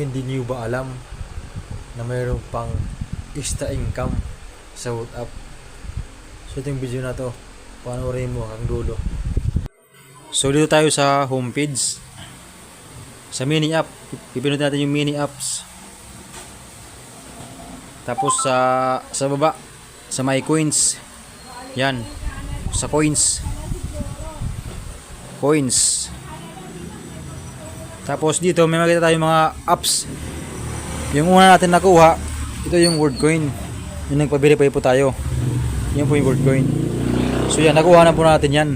Hindi niyo ba alam na mayroon pang extra income sa WhatsApp? So ito video na to. Panoorin mo hanggang dulo. So dito tayo sa homepage. Sa mini app. Pipinot natin yung mini apps. Tapos sa sa baba sa my coins. Yan. Sa coins. Coins. Tapos dito may makita tayong mga apps. Yung una natin nakuha, ito yung WordCoin. Yung nagpa-verify po tayo. Yan po yung WordCoin. So yan, nakuha na po natin yan.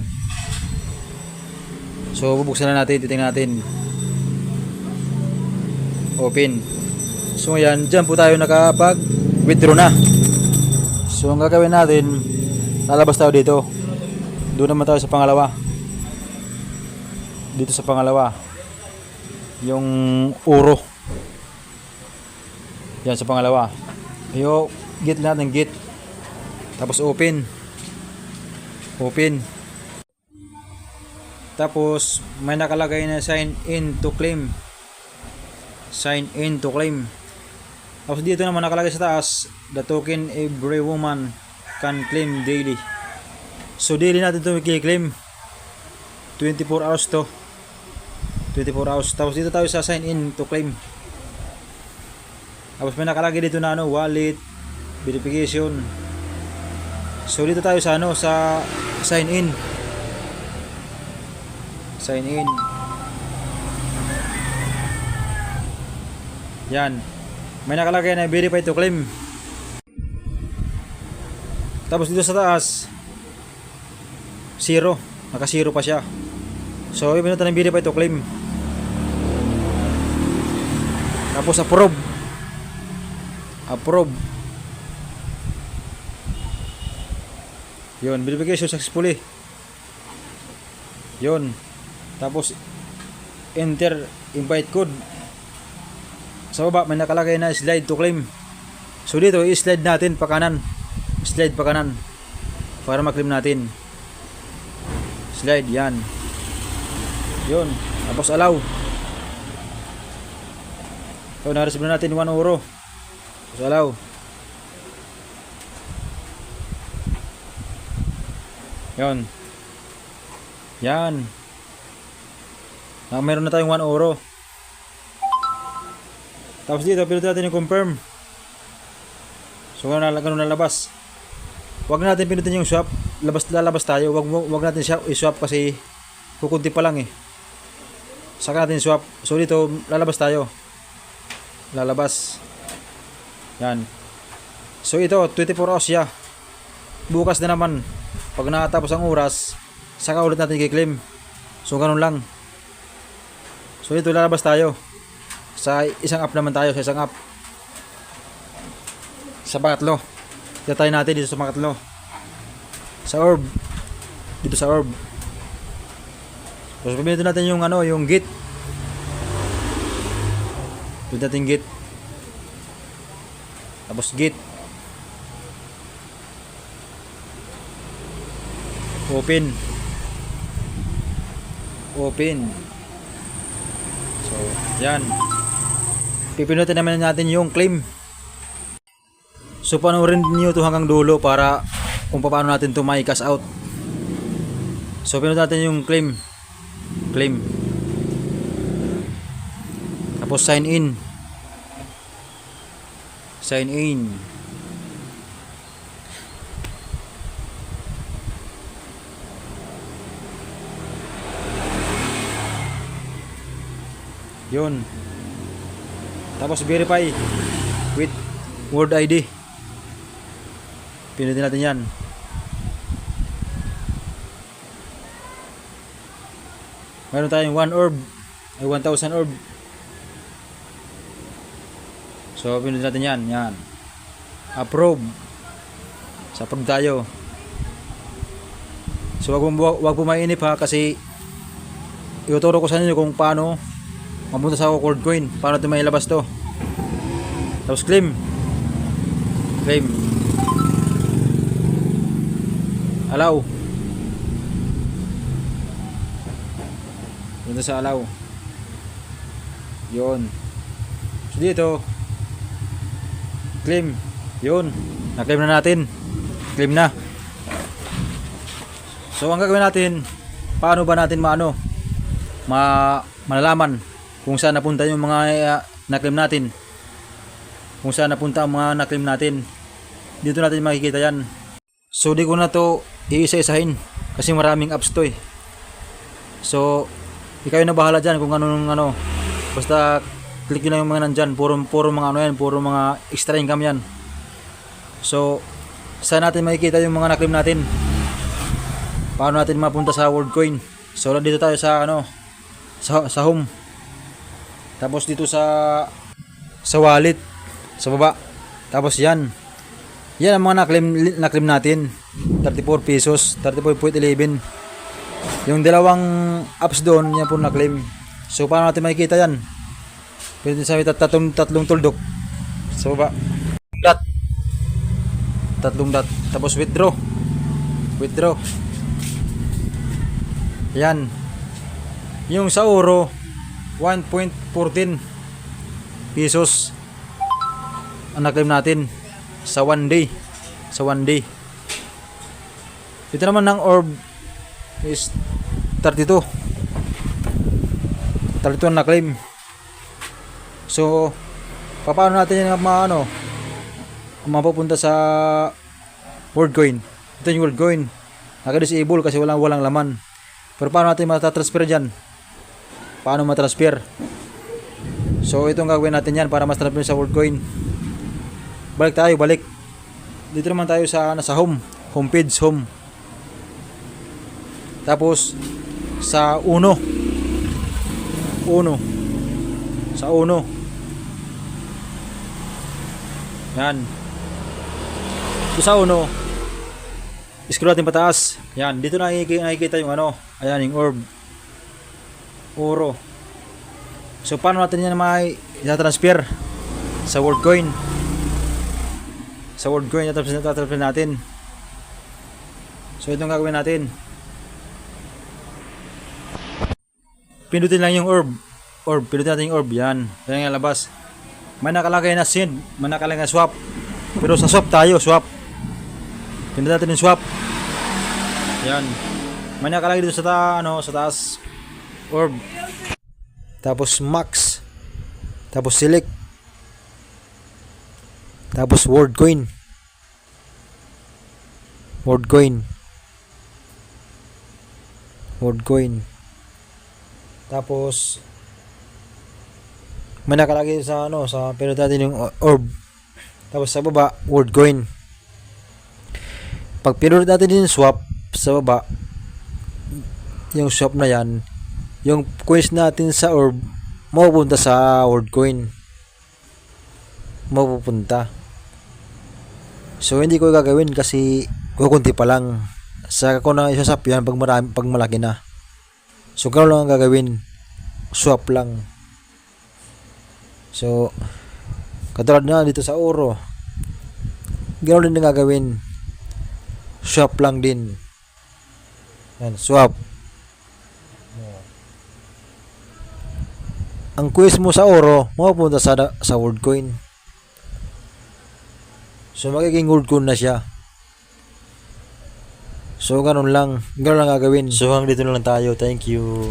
So bubuksan na natin, titingnan natin. Open. So yan, dyan po tayo nakapag withdraw na. So ang gagawin natin, lalabas tayo dito. Doon naman tayo sa pangalawa. Dito sa pangalawa. Yung uro. Yan sa pangalawa. Yo, git natin git. Tapos open. Open. Tapos may nakalagay na sign in to claim. Sign in to claim. Tapos dito naman nakalagay sa taas, the token every woman can claim daily. So daily natin ito i-claim. 24 hours to. 24 hours. Tapos dito tayo sa sign in to claim. Tapos may nakalagay dito na ano, wallet, verification. So dito tayo sa ano, sa sign in. Sign in. Yan. May nakalagay na verify to claim. Tapos dito sa taas, zero. Naka zero pa siya. So, natin ng verify to claim. Tapos approve. Approve. Yun, verification successfully. Yun. Tapos enter invite code. Sa baba may nakalagay na slide to claim. So dito i-slide natin pa kanan. Slide pa kanan para ma-claim natin. Slide yan. Yun. Tapos allow. So na-receive na natin 1 euro. Allow. Yun. Yan. Ah, meron na tayong 1 euro. Tapos dito, pinutin natin yung confirm. So, ganun na, ganun na labas. Huwag natin pinutin yung swap. Labas, lalabas tayo. Huwag, huwag natin siya i-swap kasi kukunti pa lang eh. Saka natin swap. So, dito, lalabas tayo. Lalabas. Yan. So, ito, 24 hours siya. Bukas na naman. Pag nakatapos ang oras, saka ulit natin i-claim. So, ganun lang. So, ito, lalabas tayo. Sa isang app naman tayo, sa isang app. Sa pangatlo. Dito tayo natin dito sa pangatlo. Sa orb. Dito sa orb. Tapos pipilitin natin yung ano, yung git. Pilitin natin git. Tapos git. Open. Open. So, yan. Pipinutin naman natin yung claim. So panoorin niyo to hanggang dulo para kung paano natin to may cash out. So pinutin natin yung claim. Claim. Tapos sign in. Sign in. Yun. Tapos verify with Word ID. Pinutin natin yan. Meron tayong 1 orb. Ay 1,000 orb. So, pinutin natin yan. Yan. Approve. Sa approve tayo. So, wag po, wag po mainip ha kasi ituturo ko sa inyo kung paano mapunta sa cord coin. Paano ito mailabas to. Tapos claim. Claim. Allow. Punta sa allow. Yon. So dito, claim. Yun. Na-claim na natin. Claim na. So ang gagawin natin, paano ba natin maano? Ma malalaman kung saan napunta yung mga uh, na-claim natin. Kung saan napunta ang mga na-claim natin. Dito natin makikita yan. So di ko na to iisa-isahin kasi maraming apps to eh. So ikaw na bahala dyan kung ano nung ano. Basta click nyo lang yung mga nandyan. Puro, puro mga ano yan. Puro mga extra income yan. So, saan natin makikita yung mga na-claim natin? Paano natin mapunta sa WorldCoin? So, dito tayo sa ano, sa, sa home. Tapos dito sa sa wallet sa baba. Tapos yan. Yan ang mga na-claim, na-claim natin. 34 pesos, 34.11. Yung dalawang apps doon, yan po na-claim. So, paano natin makikita yan? Pwede sa tat tatlong, tatlong tuldok. Sa baba. Dot. Tatlong dot. Tapos withdraw. Withdraw. Yan. Yung sa Oro, 1.14 pesos ang na-claim natin sa one day. Sa one day. Ito naman ng orb is 32. 32 ang na-claim. So, paano natin yung maano? Mapupunta sa WorldCoin. Ito yung WorldCoin. Naka-disable kasi walang walang laman. Pero paano natin matatransfer dyan? Paano matransfer? So, itong gagawin natin yan para mas transfer sa WorldCoin. Balik tayo, balik. Dito naman tayo sa nasa home, home page, home. Tapos sa uno. Uno. Sa uno. Yan. Ito sa uno. Scroll natin pataas. Yan, dito na nakikita yung ano, ayan yung orb. Oro. So paano natin yan may transfer sa WorldCoin? Sa WorldCoin na-transfer natin. So itong gagawin natin. Pindutin lang yung orb. Orb, pindutin natin yung orb. Yan. Yan yung labas. May nakalagay na send. May nakalagay na swap. Pero sa swap tayo, swap. Pindutin natin yung swap. Yan. May nakalagay dito sa ta, ano, sa taas. Orb. Tapos max. Tapos select. Tapos word coin. Word coin. Word coin. Tapos may nakalagay sa ano sa pero natin yung orb. Tapos sa baba word coin. Pag pinunod natin yung swap sa baba yung swap na yan yung coins natin sa orb mapupunta sa word coin. Mapupunta. So hindi ko gagawin kasi kukunti pa lang. Saka ko na isasap yan pag, marami, pag malaki na. So gano'n lang ang gagawin. Swap lang so katulad na dito sa oro. Gano'n din ang gagawin swap lang din. Yan swap. Ang quiz mo sa oro mapupunta sa sa word coin. So magiging word coin na siya. So ganun lang. Ganun lang gagawin so hanggang dito na lang tayo. Thank you